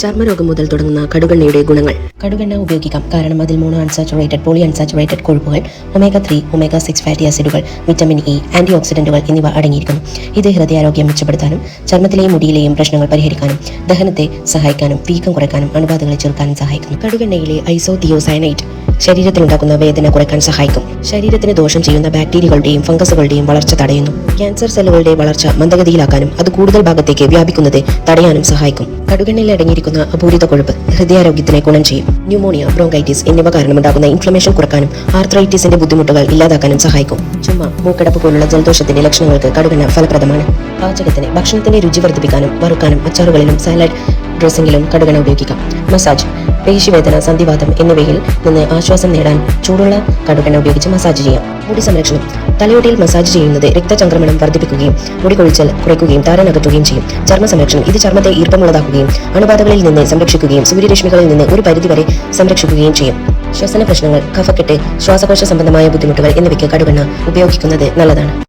ചർമ്മരോഗം മുതൽ തുടങ്ങുന്ന കടുകെണ്ണയുടെ ഗുണങ്ങൾ. കടുകെണ്ണ ഉപയോഗിക്കാം. കാരണം അതിൽ mono unsaturated poly unsaturated കൊഴുപ്പുകൾ omega three omega six fatty ആസിഡുകൾ വിറ്റമിൻ ഇ ആന്റി ഓക്സിഡന്റുകൾ എന്നിവ അടങ്ങിയിരിക്കുന്നു. ഇത് ഹൃദയാരോഗ്യം മെച്ചപ്പെടുത്താനും ചർമ്മത്തിലെയും മുടിയിലെയും പ്രശ്നങ്ങൾ പരിഹരിക്കാനും ദഹനത്തെ സഹായിക്കാനും വീക്കം കുറയ്ക്കാനും അണുബാധകളെ ചെറുക്കാനും സഹായിക്കുന്നു. കടുകെണ്ണയിലെ ഐസോതിയോസൈനൈറ്റ് ശരീരത്തിലുണ്ടാക്കുന്ന വേദന കുറയ്ക്കാൻ സഹായിക്കും. ശരീരത്തിന് ദോഷം ചെയ്യുന്ന ബാക്ടീരിയകളുടെയും ഫംഗസുകളുടെയും വളർച്ച തടയുന്നു. ക്യാൻസർ സെല്ലുകളുടെ വളർച്ച മന്ദഗതിയിലാക്കാനും അത് കൂടുതൽ ഭാഗത്തേക്ക് വ്യാപിക്കുന്നത് തടയാനും സഹായിക്കും. കടുകെണ്ണയിൽ അടങ്ങിയിരിക്കുന്ന അപൂരിത കൊഴുപ്പ് ഹൃദയാരോഗ്യത്തിനെ ഗുണം ചെയ്യും. ന്യൂമോണിയ ബ്രോങ്കൈറ്റിസ് എന്നിവ കാരണമുണ്ടാകുന്ന ഇൻഫ്ലമേഷൻ കുറക്കാനും ആർത്രൈറ്റിസിന്റെ ബുദ്ധിമുട്ടുകൾ ഇല്ലാതാക്കാനും സഹായിക്കും. ചുമ മൂക്കടപ്പ് പോലുള്ള ജലദോഷത്തിന്റെ ലക്ഷണങ്ങൾക്ക് കടുകെണ്ണ ഫലപ്രദമാണ്. പാചകത്തിന് ഭക്ഷണത്തിന്റെ രുചി വർദ്ധിപ്പിക്കാനും വറുക്കാനും അച്ചാറുകളിലും സാലഡ് ഡ്രസ്സിംഗിലും കടുകെണ്ണ ഉപയോഗിക്കാം. മസാജ് പേശിവേദന സന്ധിവാതം എന്നിവയിൽ നിന്ന് ആശ്വാസം നേടാൻ ചൂടുള്ള കടുകെണ്ണ ഉപയോഗിച്ച് മസാജ് ചെയ്യാം. മുടി സംരക്ഷണം. തലയോട്ടിയിൽ മസാജ് ചെയ്യുന്നത് രക്തചംക്രമണം വർദ്ധിപ്പിക്കുകയും മുടി കൊഴിച്ചൽ കുറയ്ക്കുകയും താരൻ അകറ്റുകയും ചെയ്യും. ചർമ്മ സംരക്ഷണം. ഇത് ചർമ്മത്തെ ഈർപ്പമുള്ളതാക്കുകയും അണുബാധകളിൽ നിന്ന് സംരക്ഷിക്കുകയും സൂര്യരശ്മികളിൽ നിന്ന് ഒരു പരിധിവരെ സംരക്ഷിക്കുകയും ചെയ്യും. ശ്വസന പ്രശ്നങ്ങൾ കഫക്കെട്ട് ശ്വാസകോശ സംബന്ധമായ ബുദ്ധിമുട്ടുകൾ എന്നിവയ്ക്ക് കടുകെണ്ണ ഉപയോഗിക്കുന്നത് നല്ലതാണ്.